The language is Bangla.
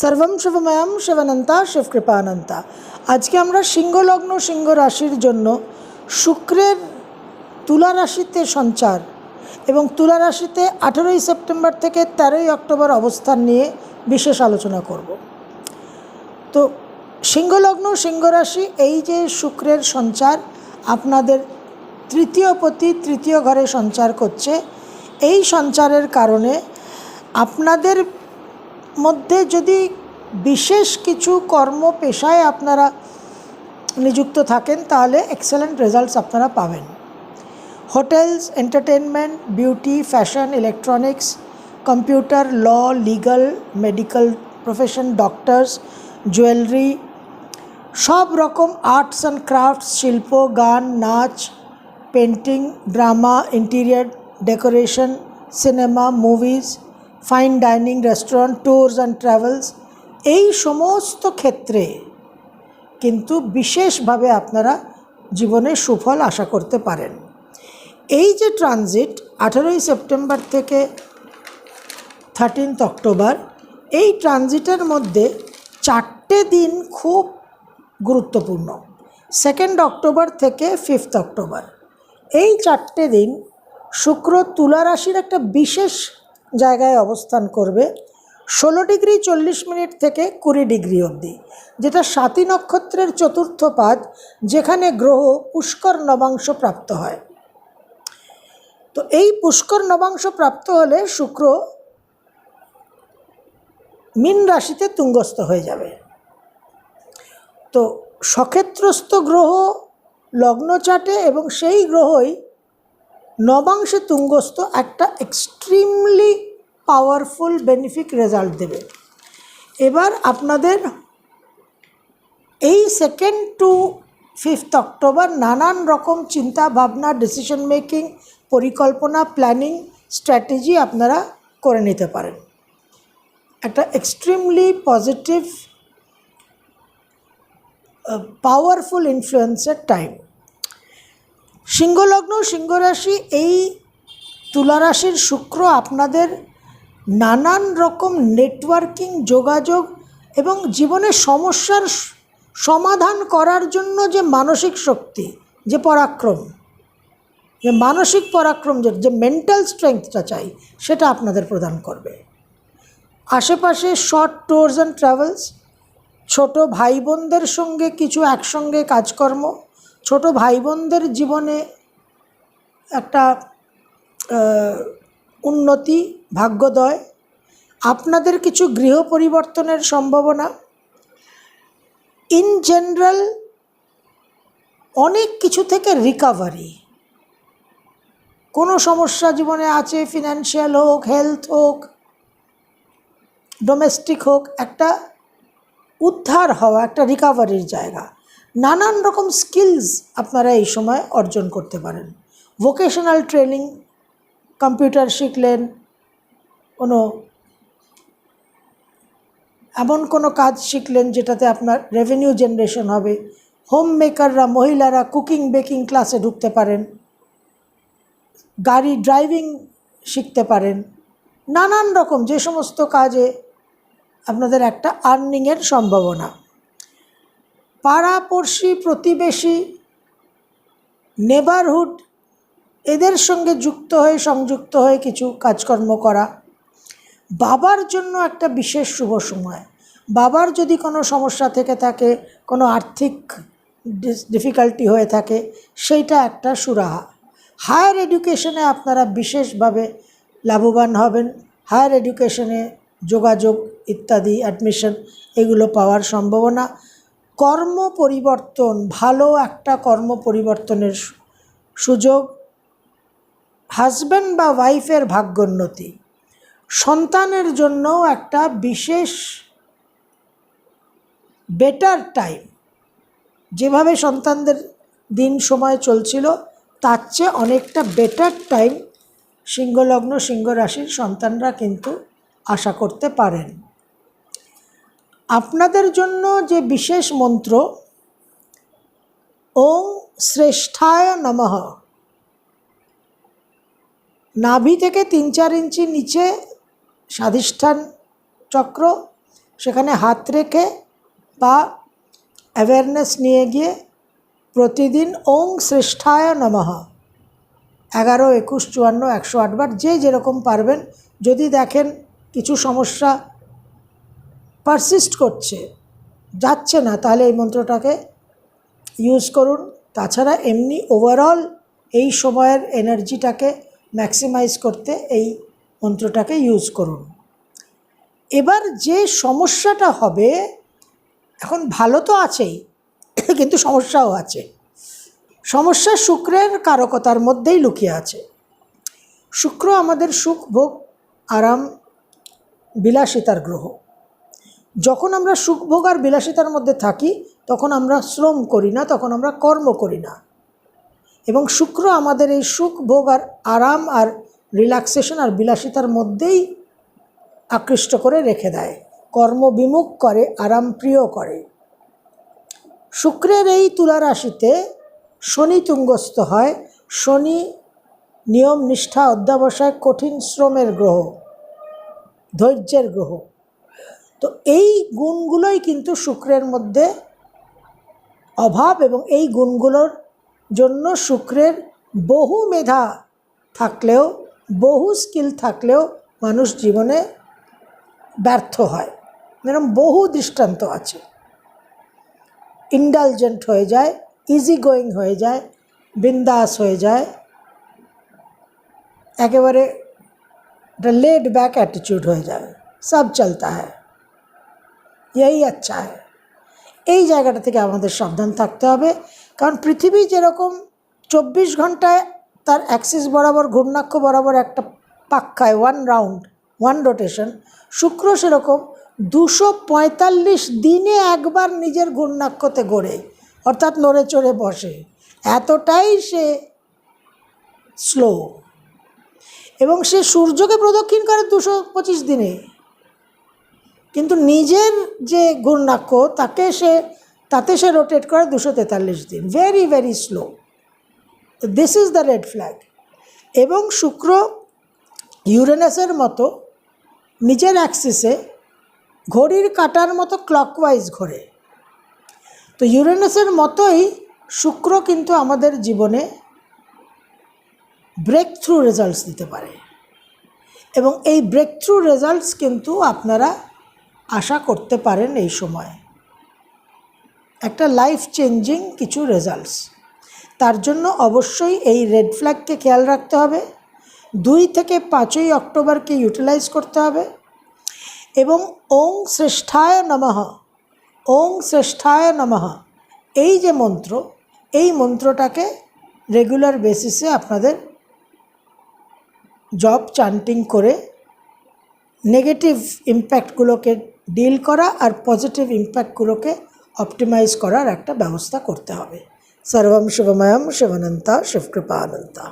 সর্বম শিবময়ম শিবানন্তা শিবকৃপানন্তা আজকে আমরা সিংহলগ্ন সিংহ রাশির জন্য শুক্রের তুলা রাশিতে সঞ্চার এবং তুলা রাশিতে আঠেরোই সেপ্টেম্বর থেকে তেরোই অক্টোবর অবস্থান নিয়ে বিশেষ আলোচনা করব। তো সিংহলগ্ন সিংহ রাশি এই যে শুক্রের সঞ্চার, আপনাদের তৃতীয় পতি তৃতীয় ঘরে সঞ্চার করছে। এই সঞ্চারের কারণে আপনাদের মধ্যে যদি বিশেষ কিছু কর্ম পেশায় আপনারা নিযুক্ত থাকেন তাহলে এক্সেলেন্ট রেজাল্টস আপনারা পাবেন hotels entertainment beauty fashion electronics computer law legal medical profession doctors jewellery সব রকম আর্টস অ্যান্ড ক্রাফটস শিল্প গান নাচ painting drama interior decoration cinema movies fine dining restaurant tours and travels এই সমস্ত ক্ষেত্রে কিন্তু বিশেষভাবে আপনারা জীবনে সুফল আশা করতে পারেন। এই যে ট্রানজিট আঠেরোই সেপ্টেম্বর থেকে থার্টিনথ অক্টোবর, এই ট্রানজিটের মধ্যে চারটে দিন খুব গুরুত্বপূর্ণ। সেকেন্ড অক্টোবর থেকে ফিফথ অক্টোবর। এই চারটে দিন শুক্র, তুলা রাশির একটা বিশেষ জায়গায় অবস্থান করবে। ষোলো ডিগ্রি চল্লিশ মিনিট থেকে কুড়ি ডিগ্রি অবধি, যেটা সাতী নক্ষত্রের চতুর্থ পাদ, যেখানে গ্রহ পুষ্কর নবাংশ প্রাপ্ত হয়। তো এই পুষ্কর নবাংশ প্রাপ্ত হলে শুক্র মিন রাশিতে তুঙ্গস্থ হয়ে যাবে। তো সক্ষেত্রস্থ গ্রহ লগ্ন চাটে এবং সেই গ্রহই নবাংশে তুঙ্গস্থ একটা এক্সট্রিমলি পাওয়ারফুল বেনিফিক রেজাল্ট দেবে। এবার আপনাদের এই সেকেন্ড টু ফিফথ অক্টোবর নানান রকম চিন্তা ভাবনা ডিসিশন মেকিং পরিকল্পনা প্ল্যানিং স্ট্র্যাটেজি আপনারা করে নিতে পারেন। একটা এক্সট্রিমলি পজিটিভ পাওয়ারফুল ইনফ্লুয়েন্সের টাইম সিংহলগ্ন সিংহরাশি, এই তুলারাশির শুক্র আপনাদের নানান রকম নেটওয়ার্কিং, যোগাযোগ এবং জীবনের সমস্যার সমাধান করার জন্য যে মানসিক শক্তি, যে পরাক্রম, যে মানসিক পরাক্রম, যে মেন্টাল স্ট্রেংথটা চাই, সেটা আপনাদের প্রদান করবে। আশেপাশে শর্ট ট্যুরস অ্যান্ড ট্রাভেলস ছোট ভাই বোনদের সঙ্গে কিছু একসঙ্গে কাজকর্ম ছোট ভাই বোনদের জীবনে একটা উন্নতি, ভাগ্যদয়। আপনাদের কিছু গৃহ পরিবর্তনের সম্ভাবনা। ইন জেনারেল, অনেক কিছু থেকে রিকাভারি। কোনো সমস্যা জীবনে আছে, ফিনান্সিয়াল হোক, হেলথ হোক, ডোমেস্টিক হোক, একটা উদ্ধার হওয়া, একটা রিকাভারির জায়গা। নানান রকম স্কিলস আপনারা এই সময় অর্জন করতে পারেন। ভোকেশনাল ট্রেনিং কম্পিউটার শিখলেন, কোনো এমন কোনো কাজ শিখলেন যেটাতে আপনার রেভিনিউ জেনারেশন হবে। হোম মেকাররা মহিলারা কুকিং বেকিং ক্লাসে ঢুকতে পারেন। গাড়ি ড্রাইভিং শিখতে পারেন। নানান রকম যে সমস্ত কাজে আপনাদের একটা আর্নিংয়ের সম্ভাবনা। পাড়াপড়শি প্রতিবেশী নেবারহুড এদের সঙ্গে যুক্ত হয়ে, সংযুক্ত হয়ে কিছু কাজকর্ম করা। বাবার জন্য একটা বিশেষ শুভ সময়। বাবার যদি কোনো সমস্যা থেকে থাকে, কোনো আর্থিক ডিফিকাল্টি হয়ে থাকে, সেইটা একটা সুরাহা। হায়ার এডুকেশনে আপনারা বিশেষভাবে লাভবান হবেন। হায়ার এডুকেশনে যোগাযোগ, ইত্যাদি অ্যাডমিশন এগুলো পাওয়ার সম্ভাবনা। কর্ম পরিবর্তন, ভালো একটা কর্ম পরিবর্তনের সুযোগ। হাজব্যান্ড বা ওয়াইফের ভাগ্যোন্নতি। সন্তানের জন্য একটা বিশেষ বেটার টাইম। যেভাবে সন্তানদের দিন সময় চলছিল, তার চেয়ে অনেকটা বেটার টাইম সিংহলগ্ন সিংহ রাশির সন্তানরা কিন্তু আশা করতে পারেন। আপনাদের জন্য যে বিশেষ মন্ত্র, ওং শ্রেষ্ঠায় নমঃ। নাভি থেকে তিন চার ইঞ্চি নিচে স্বাধিষ্ঠান চক্র, সেখানে হাত রেখে বা অ্যাওয়ারনেস নিয়ে গিয়ে প্রতিদিন ওং শ্রেষ্ঠায় নমঃ। এগারো, একুশ, চুয়ান্ন, একশো আটবার যে যেরকম পারবেন। যদি দেখেন কিছু সমস্যা পারসিস্ট করছে, যাচ্ছে না, তাহলে এই মন্ত্রটাকে ইউজ করুন। তাছাড়া এমনি ওভারঅল এই সময়ের এনার্জিটাকে ম্যাক্সিমাইজ করতে এই মন্ত্রটাকে ইউজ করুন। এবার যে সমস্যাটা হবে, এখন ভালো তো আছেই, কিন্তু সমস্যাও আছে। সমস্যা শুক্রের কারকতার মধ্যেই লুকিয়ে আছে। শুক্র আমাদের সুখ, ভোগ, আরাম, বিলাসিতার গ্রহ। যখন আমরা সুখভোগ আর বিলাসিতার মধ্যে থাকি, তখন আমরা শ্রম করি না, তখন আমরা কর্ম করি না। এবং শুক্র আমাদের এই সুখ ভোগ আর আরাম আর রিল্যাক্সেশন আর বিলাসিতার মধ্যেই আকৃষ্ট করে রেখে দেয়। কর্মবিমুখ করে, আরাম প্রিয় করে। শুক্রের এই তুলা রাশিতে শনি তুঙ্গস্থ হয়। শনি নিয়ম, নিষ্ঠা, অধ্যাবসায়, কঠিন শ্রমের গ্রহ, ধৈর্যের গ্রহ। তো এই গুণগুলোই কিন্তু শুক্রের মধ্যে অভাব এবং এই গুণগুলোর জন্য শুক্রের বহু মেধা থাকলেও, বহু স্কিল থাকলেও মানুষ জীবনে ব্যর্থ হয়। এরকম বহু দৃষ্টান্ত আছে। ইন্ডালজেন্ট হয়ে যায় ইজি গোয়িং হয়ে যায়, বিন্দাস হয়ে যায়। একেবারে একটা লেড ব্যাক অ্যাটিচিউড হয়ে যাবে সব চলতা হয়। यही अच्छा है এই জায়গাটা থেকে আমাদের সাবধান থাকতে হবে কারণ পৃথিবী যেরকম চব্বিশ ঘন্টায় তার অ্যাক্সিস বরাবর ঘূর্ণাক্ষ বরাবর একটা পাক্কায় ওয়ান রাউন্ড ওয়ান রোটেশন শুক্র সেরকম দুশো পঁয়তাল্লিশ দিনে একবার নিজের ঘূর্ণাক্ষতে গড়ে অর্থাৎ নড়ে চড়ে বসে এতটাই সে স্লো এবং সে সূর্যকে প্রদক্ষিণ করে দুশো পঁচিশ দিনে কিন্তু নিজের যে ঘূর্ণাক্ষ তাকে সে, তাতে সে রোটেট করে দুশো তেতাল্লিশ দিন। Very very slow this is the red flag এবং শুক্র ইউরেনাসের মতো নিজের অ্যাক্সিসে ঘড়ির কাটার মতো ক্লকওয়াইজ ঘোরে। তো ইউরেনাসের মতোই শুক্র কিন্তু আমাদের জীবনে ব্রেক থ্রু রেজাল্টস দিতে পারে। এবং এই ব্রেক থ্রু রেজাল্টস কিন্তু আপনারা আশা করতে পারেন এই সময়। একটা লাইফ চেঞ্জিং কিছু রেজাল্টস তার জন্য অবশ্যই এই রেড ফ্ল্যাগকে খেয়াল রাখতে হবে। দুই থেকে পাঁচই অক্টোবরকে ইউটিলাইজ করতে হবে। এবং ওং শ্রেষ্ঠায় নমঃ, ওং শ্রেষ্ঠায় নমঃ। এই যে মন্ত্র, এই মন্ত্রটাকে রেগুলার বেসিসে আপনাদের জব চান্টিং করে নেগেটিভ ইম্প্যাক্টগুলোকে ডিল করা আর পজিটিভ ইম্প্যাক্টগুলোকে অপটিমাইজ করার একটা ব্যবস্থা করতে হবে। সর্বম শিবময়ম শিবনন্তা শিবকৃপানন্তা